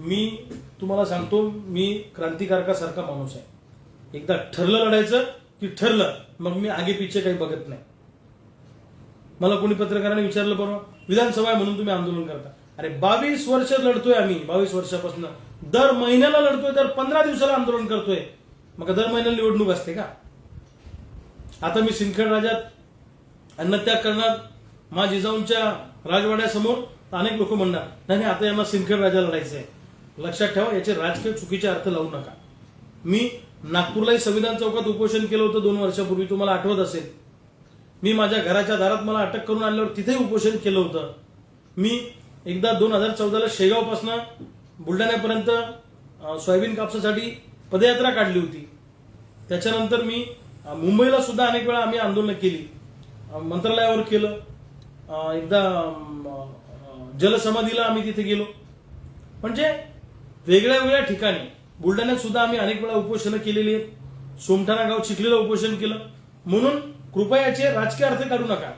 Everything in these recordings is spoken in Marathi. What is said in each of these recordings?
मी तुम्हाला सांगतो मी क्रांतिकारकासारखा माणूस आहे. एकदा ठरलं लढायचं की ठरलं मग मी आगे पिछे काही बघत नाही. मला कोणी पत्रकाराने विचारलं बरं विधानसभा आहे म्हणून तुम्ही आंदोलन करता. अरे बावीस वर्ष लढतोय आम्ही बावीस वर्षापासून. दर महिन्याला लढतोय दर पंधरा दिवसाला आंदोलन करतोय. मग दर महिन्याला निवडणूक असते का? आता मी सिंदखेड राजात अन्नत्याग करणार मा जिजाऊंच्या राजवाड्यासमोर अनेक लोक म्हणणार नाही नाही, आता यांना सिंदखेड राजा लढायचं आहे लक्षात ठेवा याचे राजकीय चुकीचे अर्थ लावू नका. मी नागपूरलाही संविधान चौकात उपोषण केलं होतं दोन वर्षापूर्वी तुम्हाला आठवत असेल. मी माझ्या घराच्या दारात मला अटक करून आणल्यावर तिथेही उपोषण केलं होतं. मी एकदा दोन हजार चौदाला शेगावपासनं बुलढाण्यापर्यंत सोयाबीन कापसासाठी पदयात्रा काढली होती. त्याच्यानंतर मी मुंबईला सुद्धा अनेक वेळा आम्ही आंदोलनं केली. मंत्रालयावर केलं. एकदा जलसमाधीला आम्ही तिथे गेलो. म्हणजे वेगळ्या वेगळ्या ठिकाणी. बुलढाण्यात सुद्धा आम्ही अनेक वेळा उपोषणं केलेली आहेत. सोमठाणा गाव चिखलीला उपोषण केलं. म्हणून कृपयाचे राजकीय अर्थ काढू नका.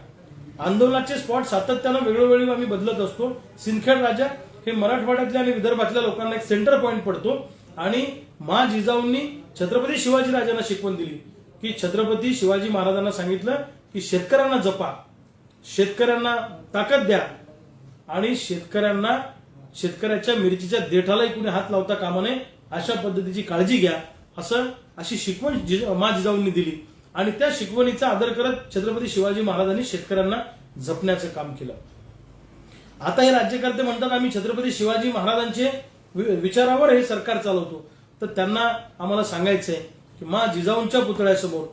आंदोलनाचे स्पॉट सातत्यानं वेळोवेळी आम्ही बदलत असतो. सिंदखेड राजा हे मराठवाड्यातल्या आणि विदर्भातल्या लोकांना एक सेंटर पॉईंट पडतो. आणि मा जिजाऊंनी छत्रपती शिवाजी राजांना शिकवण दिली. की छत्रपती शिवाजी महाराजांना सांगितलं की शेतकऱ्यांना जपा. शेतकऱ्यांना ताकद द्या. आणि शेतकऱ्यांना शेतकऱ्याच्या मिरचीच्या देठालाही कुणी हात लावता कामा नये अशा पद्धतीची काळजी घ्या असं अशी शिकवण मा जिजाऊंनी दिली. आणि त्या शिकवणीचा आदर करत छत्रपती शिवाजी महाराजांनी शेतकऱ्यांना जपण्याचं काम केलं. आता हे राज्यकर्ते म्हणतात आम्ही छत्रपती शिवाजी महाराजांचे वि- विचारावर हे सरकार चालवतो. तर त्यांना आम्हाला सांगायचंय की मा जिजाऊंच्या पुतळ्यासमोर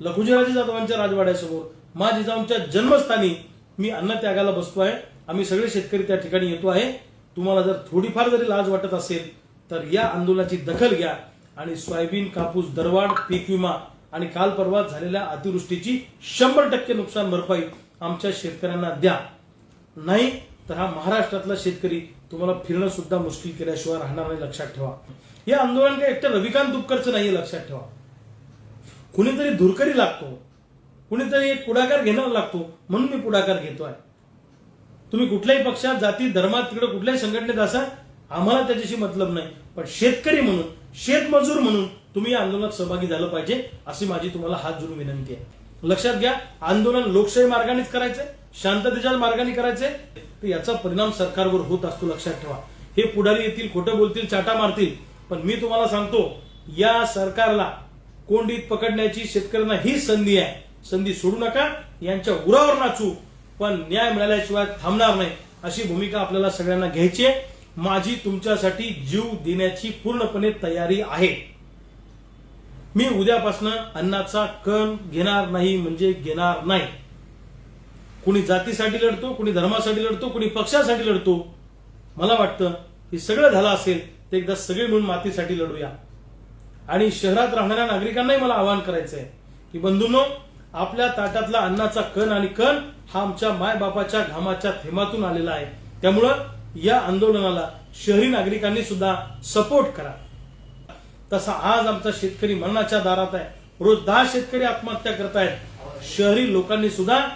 लखुजीराजे जाधवांच्या राजवाड्यासमोर मा जिजाऊंच्या जन्मस्थानी मी अन्न त्यागाला बसतो आहे आम्ही सगळे शेतकरी त्या ठिकाणी येतो आहे. तुम्हाला जर थोडीफार जरी लाज वाटत असेल तर या आंदोलनाची दखल घ्या आणि सोयाबीन कापूस दरवाढ पीक विमा आणि काल परवा झालेल्या अतिवृष्टीची शंभर टक्के नुकसान भरपाई आमच्या शेतकऱ्यांना द्या. नाही तर हा महाराष्ट्रातला शेतकरी तुम्हाला फिरणं सुद्धा मुश्किल केल्याशिवाय राहणार नाही लक्षात ठेवा. हे आंदोलन काही एकटं रविकांत दुपकरचं नाही लक्षात ठेवा. कुणीतरी धुरकरी लागतो. कुणीतरी एक पुढाकार घेणार लागतो म्हणून मी पुढाकार घेतोय. तुम्ही कुठल्याही पक्षात जाती धर्मात तिकडे कुठल्याही संघटनेत असा आम्हाला त्याच्याशी मतलब नाही. पण शेतकरी म्हणून शेतमजूर म्हणून तुम्ही या आंदोलनात सहभागी झालं पाहिजे अशी माझी तुम्हाला हात जोडून विनंती आहे. लक्षात घ्या आंदोलन लोकशाही मार्गानेच करायचंय शांततेच्या मार्गाने करायचंय तर याचा परिणाम सरकारवर होत असतो लक्षात ठेवा. हे पुढारी येतील खोटं बोलतील चाटा मारतील पण मी तुम्हाला सांगतो या सरकारला कोंडीत पकडण्याची शेतकऱ्यांना ही संधी आहे. संधी सोडू नका यांच्या उरावर नाचू पण न्याय मिळाल्याशिवाय थांबणार नाही अशी भूमिका आपल्याला सगळ्यांना घ्यायची आहे. माझी तुमच्यासाठी जीव देण्याची पूर्णपणे तयारी आहे. मी उद्यापासून अन्नाचा कण घेणार नाही म्हणजे घेणार नाही. कुणी जातीसाठी लढतो कुणी धर्मासाठी लढतो कुणी पक्षासाठी लढतो. मला वाटतं हे सगळं झालं असेल तर एकदा सगळे मिळून मातीसाठी लढूया. आणि शहरात राहणाऱ्या नागरिकांनाही मला आवाहन करायचं आहे की बंधूंनो आपल्या ताटातला अन्नाचा कण आणि कण हा आमच्या मायबापाच्या घामाच्या थेंबातून आलेला आहे. त्यामुळं या आंदोलनाला शहरी नागरिकांनी सुद्धा सपोर्ट करा. तसा आज आमचा शेतकरी मरणाच्या दारात आहे. रोज दहा शेतकरी आत्महत्या करत आहेत शहरी लोकांनी सुद्धा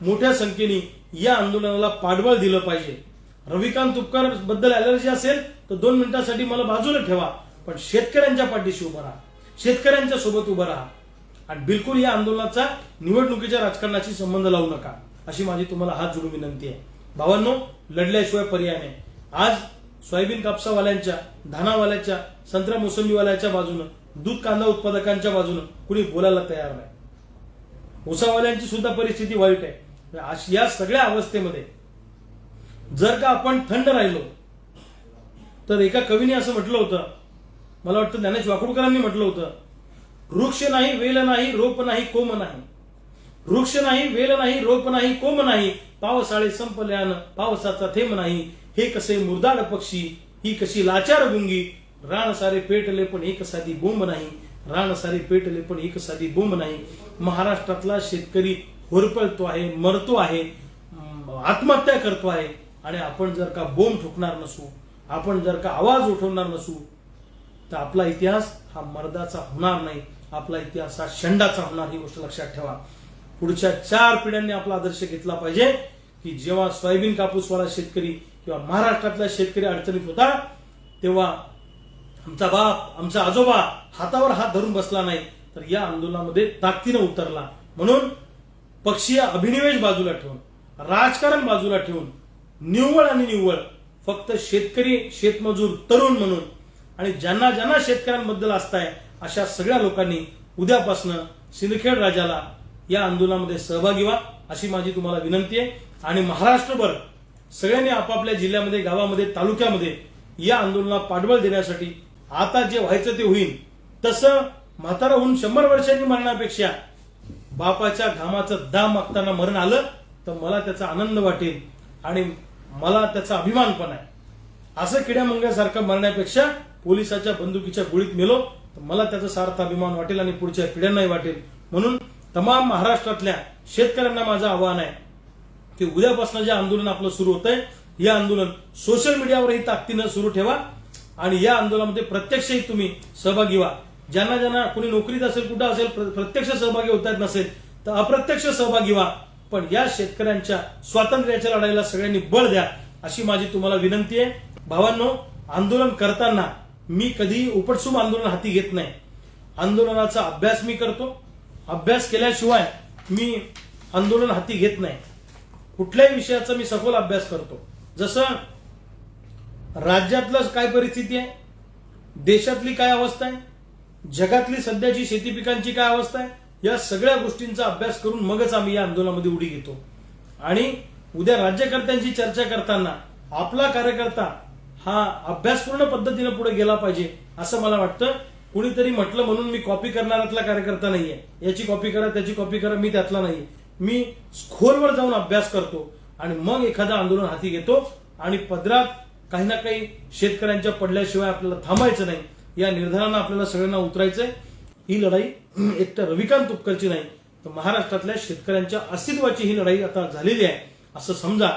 मोठ्या संख्येने या आंदोलनाला पाठबळ दिलं पाहिजे. रविकांत तुपकरबद्दल अलर्जी असेल तर दोन मिनिटांसाठी मला बाजूला ठेवा. पण शेतकऱ्यांच्या पाठीशी उभा राहा. शेतकऱ्यांच्या सोबत उभा राहा. आणि बिलकुल या आंदोलनाचा निवडणुकीच्या राजकारणाशी संबंध लावू नका. अशी माझी तुम्हाला हात जोडून विनंती आहे. भावांनो लढल्याशिवाय पर्याय नाही. आज सोयाबीन कापसावाल्यांच्या धानावाल्याच्या संत्रा मोसंबीवाल्याच्या बाजूनं दूध कांदा उत्पादकांच्या बाजूनं कुणी बोलायला तयार नाही. उसावाल्यांची सुद्धा परिस्थिती वाईट आहे. या सगळ्या अवस्थेमध्ये जर का आपण थंड राहिलो तर एका कवीने असं म्हटलं होतं मला वाटतं ज्ञानेश वाकुडकरांनी म्हटलं होतं वृक्ष नाही वेल नाही रोप नाही कोम नाही. वृक्ष नाही वेल नाही रोप नाही कोम नाही पावसाळे संपल्यानं पावसाचा थेंब नाही. हे कसे मुरदाड पक्षी ही कशी लाचार गुंगी. रान सारे पेटले पण एक साधी बोंब नाही. रान सारे पेटले पण एक साधी बोंब नाही. महाराष्ट्रातला शेतकरी होरपळतो आहे मरतो आहे आत्महत्या करतो आहे. आणि आपण जर का बोंब ठोकणार नसू आपण जर का आवाज उठवणार नसू तर आपला इतिहास हा मर्दाचा होणार नाही. आपला इतिहास हा शंडाचा होणार ही गोष्ट लक्षात ठेवा. पुढच्या चार पिढ्यांनी आपला आदर्श घेतला पाहिजे की जेव्हा सोयाबीन कापूसवाला शेतकरी किंवा महाराष्ट्रातला शेतकरी अडचणीत होता तेव्हा आमचा बाप आमचा आजोबा हातावर हात धरून बसला नाही तर या आंदोलनामध्ये ताकदीनं उतरला. म्हणून पक्षीय अभिनिवेश बाजूला ठेवून राजकारण बाजूला ठेवून निव्वळ आणि निव्वळ फक्त शेतकरी शेतमजूर तरुण म्हणून आणि ज्यांना ज्यांना शेतकऱ्यांबद्दल असताय अशा सगळ्या लोकांनी उद्यापासनं सिंदखेड राजाला या आंदोलनामध्ये सहभागी व्हा अशी माझी तुम्हाला विनंती आहे. आणि महाराष्ट्रभर सगळ्यांनी आपापल्या जिल्ह्यामध्ये गावामध्ये तालुक्यामध्ये या आंदोलनाला पाठबळ देण्यासाठी आता जे व्हायचं ते होईल. तसं म्हातारा होऊन शंभर वर्षांनी मरण्यापेक्षा बापाच्या घामाचं दाम मागताना मरण आलं तर मला त्याचा आनंद वाटेल आणि मला त्याचा अभिमान पण आहे. असं किड्यामंग्यासारखं मरण्यापेक्षा पोलिसाच्या बंदुकीच्या गोळीत मेलो तर मला त्याचा सार्थ अभिमान वाटेल आणि पुढच्या पिढ्यांनाही वाटेल. म्हणून तमाम महाराष्ट्रातल्या शेतकऱ्यांना माझं आव्हान आहे की उद्यापासून जे आंदोलन आपलं सुरू होत आहे हे आंदोलन सोशल मीडियावरही ताकदीनं सुरू ठेवा आणि या आंदोलनामध्ये प्रत्यक्षही तुम्ही सहभागी व्हा. ज्यांना ज्यांना कोणी नोकरीत असेल कुठं असेल प्रत्यक्ष सहभागी होता येत नसेल तर अप्रत्यक्ष सहभागी व्हा. पण या शेतकऱ्यांच्या स्वातंत्र्याच्या लढाईला सगळ्यांनी बळ द्या अशी माझी तुम्हाला विनंती आहे. भावांनो आंदोलन करताना मी कधीही उपटसूम आंदोलन हाती घेत नाही. आंदोलनाचा अभ्यास मी करतो. अभ्यास केल्याशिवाय मी आंदोलन हाती घेत नाही. कुठल्याही विषयाचा मी सखोल अभ्यास करतो. जसं राज्यातलं काय परिस्थिती आहे? देशातली काय अवस्था आहे? जगातली सध्याची शेती पिकांची काय अवस्था आहे? या सगळ्या गोष्टींचा अभ्यास करून मगच आम्ही या आंदोलनामध्ये उडी घेतो. आणि उद्या राज्यकर्त्यांची चर्चा करताना आपला कार्यकर्ता हा अभ्यासपूर्ण पद्धतीने पुढे गेला पाहिजे असं मला वाटतं. कुणीतरी म्हटलं म्हणून मी कॉपी करणाऱ्यातला कार्यकर्ता नाहीये. याची कॉपी करा त्याची कॉपी करा मी त्यातला नाही मी खोलवर जाऊन अभ्यास करतो आणि मग एखादं आंदोलन हाती घेतो आणि पदरात काही ना काही शेतकऱ्यांच्या पडल्याशिवाय आपल्याला थांबायचं नाही. या निर्धारानं आपल्याला सगळ्यांना उतरायचंय. ही लढाई एकट्या रविकांत तुपकरची नाही तर महाराष्ट्रातल्या शेतकऱ्यांच्या अस्तित्वाची ही लढाई आता झालेली आहे. असं समजा